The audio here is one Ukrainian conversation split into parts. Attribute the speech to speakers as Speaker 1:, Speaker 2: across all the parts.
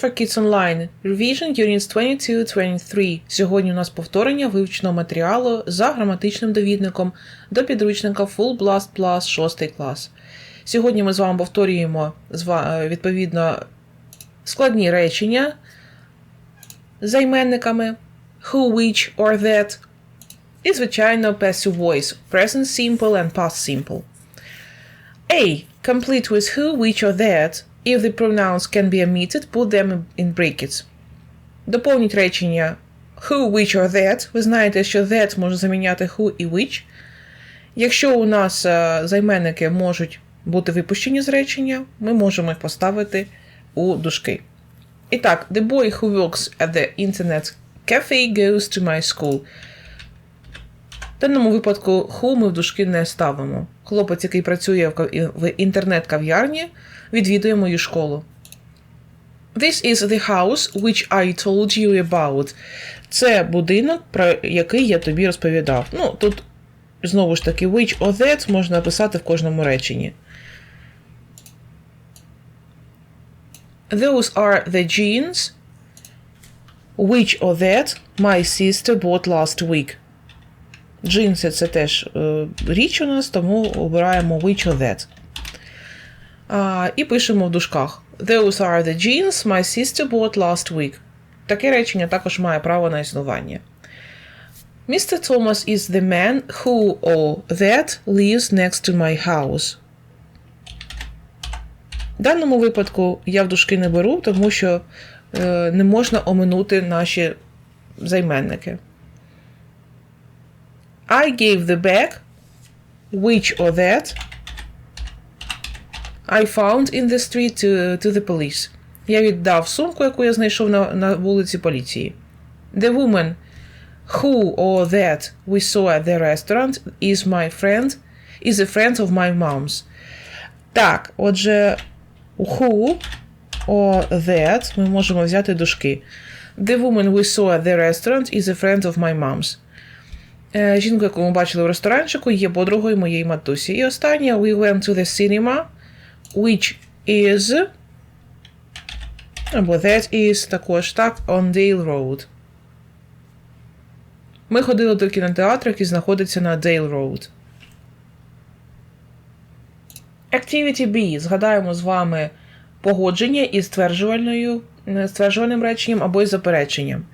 Speaker 1: For Kids Online. Revision Units 22-23. Сьогодні у нас повторення вивченого матеріалу за граматичним довідником до підручника Full Blast Plus 6 клас. Сьогодні ми з вами повторюємо е, відповідно складні речення займенниками who, which or that. І, звичайно, passive voice present simple and past simple. A. Complete with who, which or that. If the pronouns can be omitted, put them in brackets. Доповніть речення who, which or that. Ви знаєте, що that може заміняти who і which. Якщо у нас е, займенники можуть бути випущені з речення, ми можемо їх поставити у дужки. І так, the boy who works at the internet cafe goes to my school. Даному випадку who ми в дужки не ставимо. Хлопець, який працює в інтернет-кав'ярні, відвідує мою школу. This is the house which I told you about. Це будинок, про який я тобі розповідав. Ну, тут знову ж таки, which or that можна написати в кожному реченні. Those are the jeans which or that my sister bought last week. Джинси це теж е, річ у нас, тому обираємо which or that. А, і пишемо в дужках. Those are the jeans my sister bought last week. Таке речення також має право на існування. Mr. Thomas is the man who or that lives next to my house. В даному випадку я в дужки не беру, тому що е, не можна оминути наші займенники. I gave the bag, which or that, I found in the street to, to the police. Я віддав сумку, яку я знайшов на, на вулиці поліції. The woman who or that we saw at the restaurant is my friend, is a friend of my mom's. Так, отже, who or that ми можемо взяти дужки. The woman we saw at the restaurant is a friend of my mom's. Е, Жінку, яку ми бачили в ресторанчику, є подругою моєї матусі. І останнє we went to the cinema, which is або that is також так on Dale Road. Ми ходили до кінотеатру, який знаходиться на Dale Road. Activity B. Згадаємо з вами погодження із стверджувальною, стверджувальним реченням або із запереченням.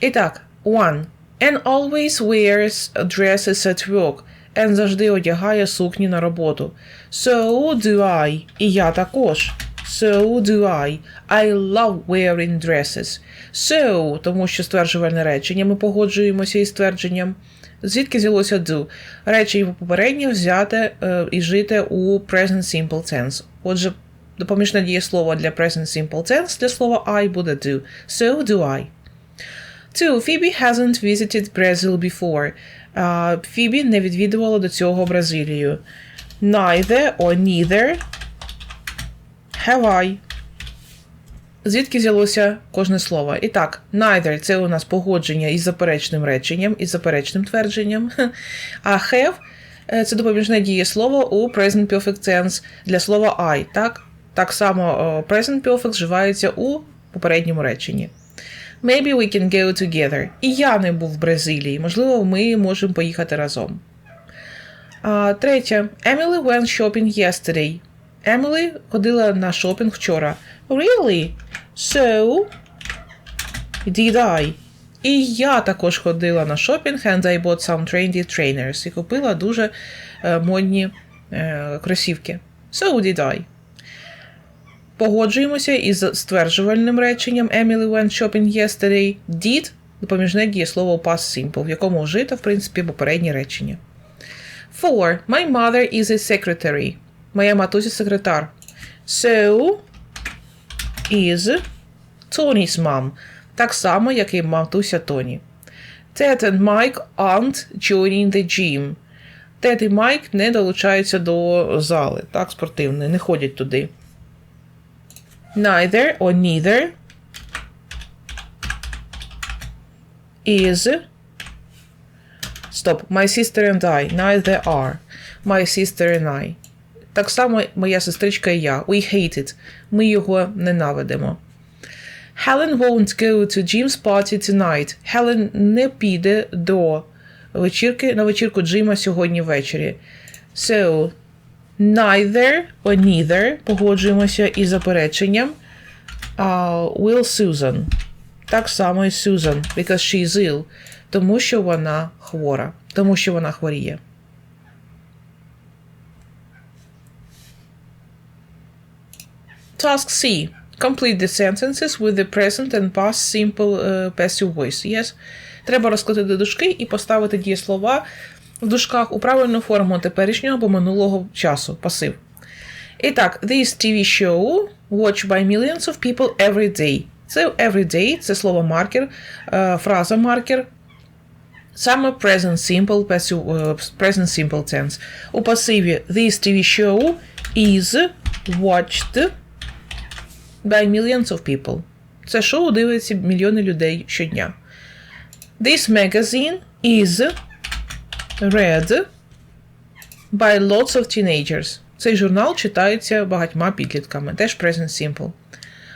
Speaker 1: І так, one. And always wears dresses at work. And завжди одягає сукні на роботу. So do I. І я також. So do I. I love wearing dresses. So, тому що стверджувальне речення, ми погоджуємося із твердженням. Звідки взялося do? Речення попереднє взяте е, і жити у present simple tense. Отже, допоміжне дієслово для present simple tense для слова I буде do. So do I. Two, Phoebe hasn't visited Brazil before. Uh, Фібі не відвідувала до цього Бразилію. Neither or neither have I. Звідки взялося кожне слово? І так, neither це у нас погодження із заперечним реченням, із заперечним твердженням. А have е, це допоміжне дієслово у present perfect tense для слова I. Так, так само present perfect вживається у попередньому реченні. Maybe we can go together. І я не був в Бразилії. Можливо, ми можемо поїхати разом. А, третє. Emily went shopping yesterday. Emily ходила на шопінг вчора. Really? So did I. І я також ходила на шопінг, and I bought some trendy trainers. І купила дуже е, модні е, кросівки. So did I. Погоджуємося із стверджувальним реченням Emily went shopping yesterday. Did допоміжне дієслово past simple, в якому вжито, в принципі, попереднє речення. Four. My mother is a secretary. Моя матуся секретар. So is Tony's mom. Так само, як і матуся Тоні. Ted and Mike aren't joining the gym. Тед і Майк не долучаються до зали, так, спортивної, не ходять туди. Neither or neither is Stop. My sister and I. Neither are. My sister and I. Так само моя сестричка і я. We hate it. Ми його ненавидимо. Helen won't go to Jim's party tonight. Helen не піде до вечірки на вечірку Джима сьогодні ввечері. So, neither or neither погоджуємося із запереченням. Uh, will Susan. Так само і Susan, because she's ill. Тому що вона хвора. Тому що вона хворіє. Task C. Complete the sentences with the present and past simple uh, passive voice. Yes. Треба розкладати дужки і поставити дієслова в дужках у правильну форму теперішнього або минулого часу. Пасив. І так, this TV show watched by millions of people every day. Це every day, це слово маркер, е, фраза маркер. Саме present simple, е, present simple tense. У пасиві this TV show is watched by millions of people. Це шоу дивиться мільйони людей щодня. This magazine is read by lots of teenagers. Цей журнал читається багатьма підлітками. Теж present simple.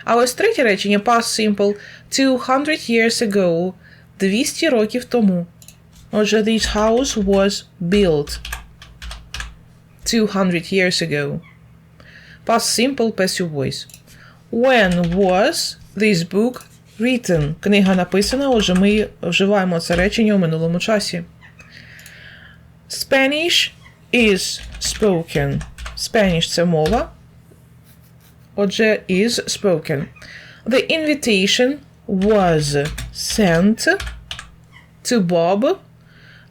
Speaker 1: А ось третє речення past simple 200 years ago 200 років тому. Отже, this house was built 200 years ago. Past simple passive voice. When was this book written? Книга написана, отже, ми вживаємо це речення у минулому часі. Spanish is spoken. Spanish це мова. Отже, is spoken. The invitation was sent to Bob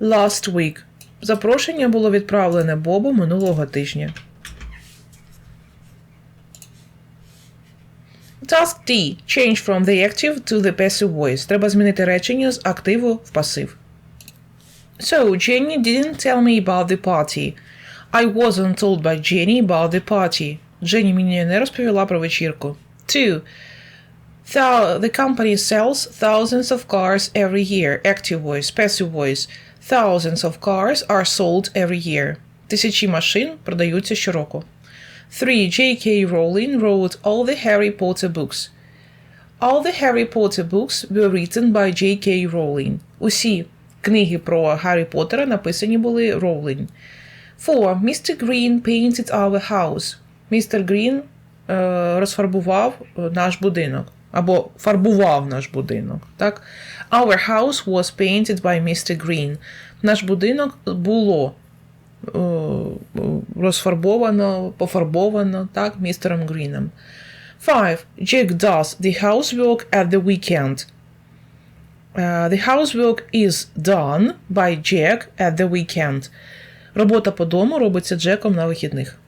Speaker 1: last week. Запрошення було відправлене Бобу минулого тижня. Task D. Change from the active to the passive voice. Треба змінити речення з активу в пасив. So, Jenny didn't tell me about the party. I wasn't told by Jenny about the party. Дженні мені не розповіла про вечірку. 2. Thou- the company sells thousands of cars every year. Active voice, passive voice. Thousands of cars are sold every year. Тисячі машин продаються щороку. 3. J.K. Rowling wrote all the Harry Potter books. All the Harry Potter books were written by J.K. Rowling. Усі книги про Гаррі Поттера написані були Rowling. 4. Mr. Green painted our house. Містер Грін е, розфарбував е, наш будинок. Або фарбував наш будинок. Так? Our house was painted by Mr. Green. Наш будинок було е, розфарбовано, пофарбовано так, містером Гріном. 5. Jack does the housework at the weekend. Uh, the housework is done by Jack at the weekend. Робота по дому робиться Джеком на вихідних.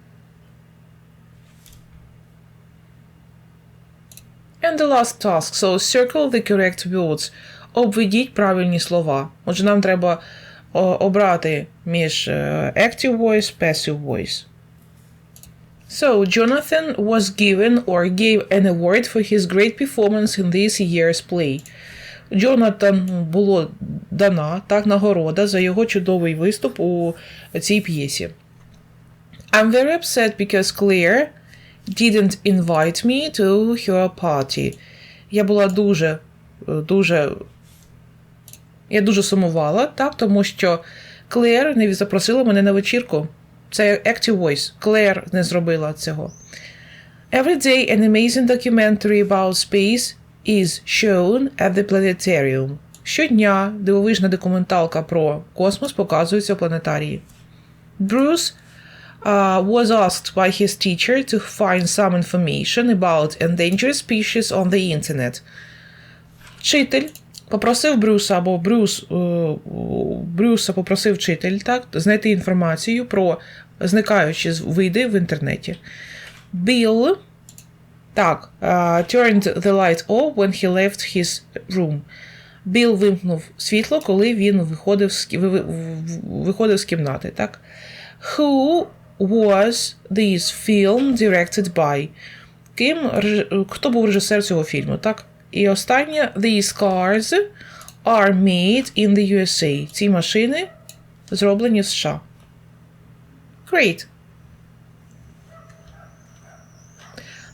Speaker 1: And the last task. So circle the correct words. Обведіть правильні слова. Отже, нам треба о, обрати між е, active voice, passive voice. So, Jonathan was given or gave an award for his great performance in this year's play. Джонатан було дана так нагорода за його чудовий виступ у цій п'єсі. I'm very upset because Claire didn't invite me to her party. Я була дуже, дуже. Я дуже сумувала, так, тому що Клер не запросила мене на вечірку. Це Active Voice. Клер не зробила цього. Every day an amazing documentary about space is shown at the planetarium. Щодня дивовижна документалка про космос показується у планетарії. Bruce uh, was asked by his teacher to find some information about endangered species on the internet. Вчитель попросив Брюса, або Брюс, е, Брюса попросив вчитель так, знайти інформацію про зникаючі види в інтернеті. Bill так, uh, turned the light off when he left his room. Біл вимкнув світло, коли він виходив з, виходив з кімнати. Так? Who was this film directed by? Ким, Хто був режисер цього фільму? Так? І останнє These cars are made in the USA. Ці машини зроблені в США. Great.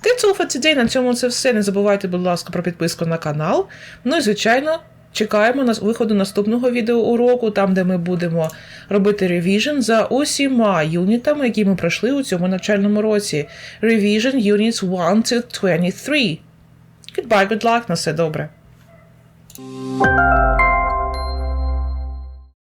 Speaker 1: That's all for today. На цьому це все. Не забувайте, будь ласка, про підписку на канал. Ну і, звичайно, чекаємо на виходу наступного відеоуроку, там, де ми будемо робити ревіжн за усіма юнітами, які ми пройшли у цьому навчальному році. Revision Units 1 to 23. Goodbye, good luck, на все добре.